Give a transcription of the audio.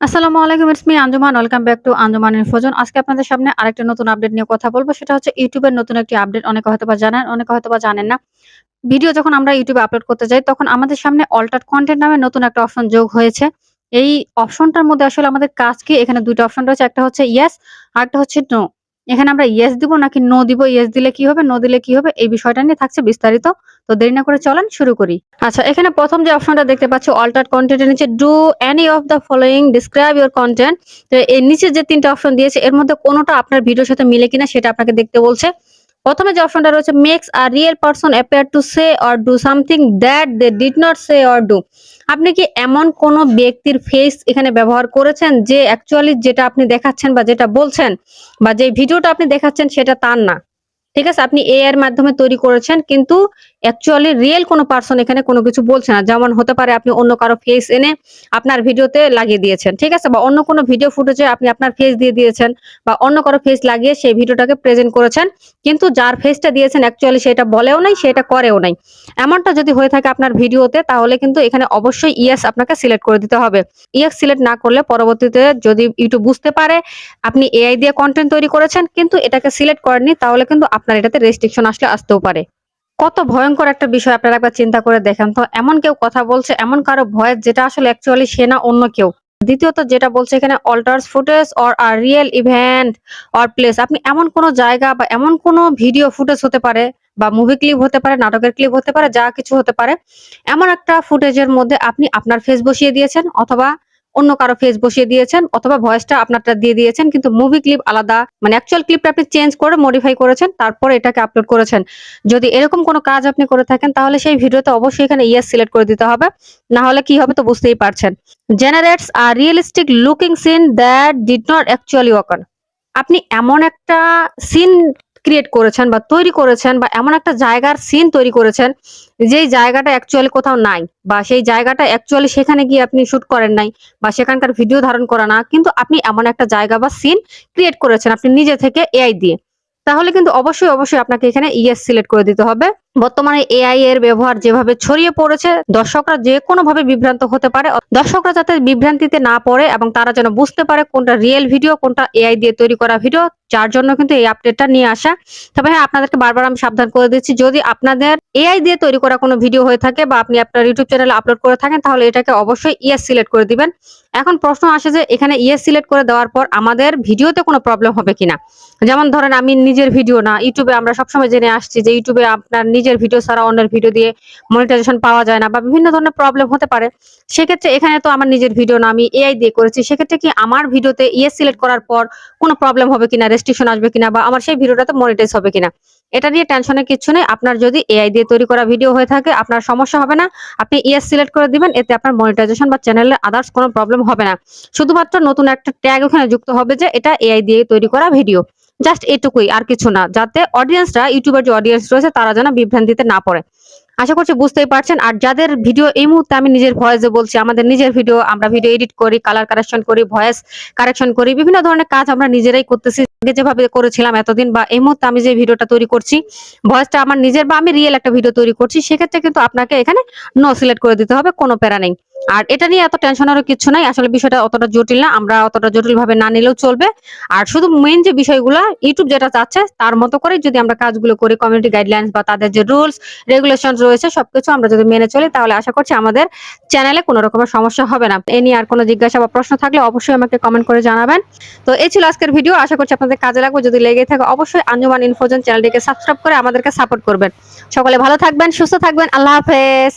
আসসালামু আলাইকুম it's me Anjuman. Welcome back to Anjuman Infozone আজকে আপনাদের সামনে আরেকটা নতুন আপডেট নিয়ে কথা বলব। সেটা হচ্ছে ইউটিউবের নতুন একটি আপডেট অনেকে হয়তো বা জানেন, অনেকে হয়তো বা জানেন না। ভিডিও যখন আমরা ইউটিউবে আপলোড করতে যাই, তখন আমাদের সামনে অল্টার কন্টেন্ট নামে নতুন একটা অপশন যোগ হয়েছে। এই অপশনটার মধ্যে আসলে আমাদের কাজ কি? এখানে দুইটা অপশন রয়েছে। একটা হচ্ছে ইয়েস আর একটা হচ্ছে নো এখানে আমরা ইয়েস দিব নাকি নো দিব ইয়েস দিলে কি হবে নো দিলে কি হবে, এই বিষয়টা নিয়ে থাকছে বিস্তারিত। তো দেরি না করে চলেন, শুরু করি। আচ্ছা এখানে প্রথম যে অপশনটা দেখতে পাচ্ছি অল্টার কন্টেন্টের নিচে do any of the following describe your content তো এর নিচে যে তিনটা অপশন দিয়েছে, এর মধ্যে কোনোটা আপনার ভিডিওর সাথে মিলে কিনা সেটা আপনাকে দেখতে বলছে। প্রথমে যে অপশনটা রয়েছে makes a real person appear to say or do something that they did not say or do আপনি কি এমন কোন ব্যক্তির ফেস এখানে ব্যবহার করেছেন যে অ্যাকচুয়ালি যেটা আপনি দেখাচ্ছেন বা যেটা বলছেন বা যে ভিডিওটা আপনি দেখাচ্ছেন সেটা তার না? ঠিক আছে? আপনি এ এর মাধ্যমে তৈরি করেছেন, কিন্তু অ্যাকচুয়ালি রিয়েল কোনো পার্সন এখানে কোনো কিছু বলছে না। যেমন হতে পারে আপনি অন্য কারও ফেস এনে আপনার ভিডিওতে লাগিয়ে দিয়েছেন, ঠিক আছে? বা অন্য কোনো ভিডিও ফুটেজে আপনি আপনার ফেস দিয়ে দিয়েছেন, বা অন্য কারও ফেস লাগিয়ে সেই ভিডিওটাকে প্রেজেন্ট করেছেন, কিন্তু যার ফেসটা দিয়েছেন অ্যাকচুয়ালি সেটা বলেও নাই, সেটা করেও নাই। এমনটা যদি হয়ে থাকে আপনার ভিডিওতে তাহলে কিন্তু এখানে অবশ্যই ইয়েস আপনাকে সিলেক্ট করে দিতে হবে। ইয়েস সিলেক্ট না করলে পরবর্তীতে যদি ইউটিউব বুঝতে পারে, আপনি এআই দিয়ে কন্টেন্ট তৈরি করেছেন, কিন্তু এটাকে সিলেক্ট করেননি, তাহলে কিন্তু আপনার এটাতে রেস্ট্রিকশন আসলে আসতেও পারে। কত ভয়ঙ্কর একটা বিষয় আপনারা একবার চিন্তা করে দেখেন। তো এমন কেউ কথা বলছে, এমন কারও ভয়েস যেটা আসলে অ্যাকচুয়ালি সে না অন্য কেউ। দ্বিতীয়ত যেটা বলছে এখানে alters footage or a real event or place আপনি এমন কোনো জায়গা বা এমন কোনো ভিডিও ফুটেজ হতে পারে বা মুভি ক্লিপ হতে পারে, নাটকের ক্লিপ হতে পারে, যা কিছু হতে পারে, এমন একটা ফুটেজের মধ্যে আপনি আপনার ফেস বসিয়ে দিয়েছেন অথবা অন্য কারও ফেস বসিয়ে দিয়েছেন, অথবা ভয়েসটা আপনারটা দিয়ে দিয়েছেন, কিন্তু মুভি ক্লিপ আলাদা মানে অ্যাকচুয়াল ক্লিপটা আপনি চেঞ্জ করে মডিফাই করেছেন, তারপর এটাকে আপলোড করেছেন। যদি এরকম কোনো কাজ আপনি করে থাকেন, তাহলে সেই ভিডিওতে অবশ্যই এখানে ইয়েস সিলেক্ট করে দিতে হবে, না হলে কি হবে তো বুঝতেই পারছেন। Generates a realistic looking scene that did not actually occur আপনি এমন একটা সিন ক্রিয়েট করেছেন বা তৈরি করেছেন বা এমন একটা জায়গার সিন তৈরি করেছেন যেই জায়গাটা অ্যাকচুয়ালি কোথাও নাই বা সেই জায়গাটা অ্যাকচুয়ালি সেখানে গিয়ে আপনি শুট করেন নাই বা সেখানকার ভিডিও ধারণ করা না, কিন্তু আপনি এমন একটা জায়গা বা সিন ক্রিয়েট করেছেন, আপনি নিজে থেকে এআই দিয়ে। তাহলে কিন্তু অবশ্যই অবশ্যই আপনাকে এখানে ইয়েস সিলেক্ট করে দিতে হবে। বর্তমানে এআই এর ব্যবহার যেভাবে ছড়িয়ে পড়েছে, দর্শকরা যে কোনো ভাবে বিভ্রান্ত হতে পারে। দর্শকরা যাতে বিভ্রান্তিতে না পড়ে এবং তারা যেন বুঝতে পারে কোনটা রিয়েল ভিডিও কোনটা এআই দিয়ে তৈরি করা ভিডিও যার জন্য কিন্তু এই আপডেটটা নিয়ে আসা। তবে হ্যাঁ আপনাদেরকে বারবার আমি সাবধান করে দিচ্ছি, যদি আপনাদের এআই দিয়ে তৈরি করা কোনো ভিডিও হয়ে থাকে বা আপনি আপনার ইউটিউব চ্যানেলে আপলোড করে থাকেন, তাহলে এটাকে অবশ্যই ইয়েস সিলেক্ট করে দিবেন। এখন প্রশ্ন আসে যে, এখানে ইয়েস সিলেক্ট করে দেওয়ার পর আমাদের ভিডিওতে কোনো প্রবলেম হবে কিনা? যেমন ধরেন, আমি নিজের ভিডিও না ইউটিউবে আমরা সবসময় জেনে আসছি যে ইউটিউবে আপনার নিজের ভিডিও ছাড়া অন্যের ভিডিও দিয়ে মনিটাইজেশন পাওয়া যায় না বা বিভিন্ন ধরনের প্রবলেম হতে পারে। সেক্ষেত্রে এখানে তো আমার নিজের ভিডিও না, আমি এআই দিয়ে করেছি। সেক্ষেত্রে কি আমার ভিডিওতে ইয়েস সিলেক্ট করার পর কোনো প্রবলেম হবে কিনা রেস্ট্রিকশন আসবে কিনা বা আমার সেই ভিডিওটাতে মনিটাইজ হবে কিনা? এটা নিয়ে টেনশনের কিছু নেই। আপনার যদি এআই দিয়ে তৈরি করা ভিডিও হয়ে থাকে, আপনার সমস্যা হবে না। আপনি ইয়েস সিলেক্ট করে দিবেন, এতে আপনার মনিটাইজেশন বা চ্যানেলের আদার্স কোনো প্রবলেম হবে না। শুধুমাত্র নতুন একটা ট্যাগ ওখানে যুক্ত হবে যে এটা এআই দিয়ে তৈরি করা ভিডিও জাস্ট এটুকুই, আর কিছু না। যাতে অডিয়েন্সরা ইউটিউবের যে অডিয়েন্স রয়েছে, তারা যেন বিভ্রান্তিতে না পড়ে। আশা করছি বুঝতেই পারছেন। আর যাদের ভিডিও এই মুহূর্তে আমি নিজের ভয়েসে বলছি, আমাদের নিজের ভিডিও আমরা ভিডিও এডিট করি কালার কারেকশন করি ভয়েস কারেকশন করি, বিভিন্ন ধরনের কাজ আমরা নিজেরাই করতেছি। আগে যেভাবে করেছিলাম এতদিন বা এই মুহূর্তে আমি যে ভিডিওটা তৈরি করছি ভয়েসটা আমার নিজের বা আমি রিয়েল একটা ভিডিও তৈরি করছি, সেক্ষেত্রে কিন্তু আপনাকে এখানে নো সিলেক্ট করে দিতে হবে, কোনো প্যারা নেই। আর এটা নিয়ে এত টেনশন টেনশনেরও কিছু নাই। আসলে বিষয়টা অতটা জটিল না। আমরা অতটা জটিল ভাবে না নিলেও চলবে। আর শুধু মেইন যে বিষয়গুলো ইউটিউব যেটা চাচ্ছে, তার মতো করে যদি আমরা কাজগুলো করি কমিউনিটি গাইডলাইন্স বা তাদের যে রুলস রেগুলেশন রয়েছে, সবকিছু আমরা যদি মেনে চলি, তাহলে আশা করছি আমাদের চ্যানেলে কোনো রকমের সমস্যা হবে না। এ নিয়ে আর কোনো জিজ্ঞাসা বা প্রশ্ন থাকলে অবশ্যই আমাকে কমেন্ট করে জানাবেন। তো এই ছিল আজকের ভিডিও আশা করছি আপনাদের কাজে লাগবে। যদি লেগে থাকে, অবশ্যই আঞ্জুমান ইনফোজন চ্যানেলটিকে সাবস্ক্রাইব করে আমাদেরকে সাপোর্ট করবেন। সকলে ভালো থাকবেন, সুস্থ থাকবেন। আল্লাহ হাফেজ।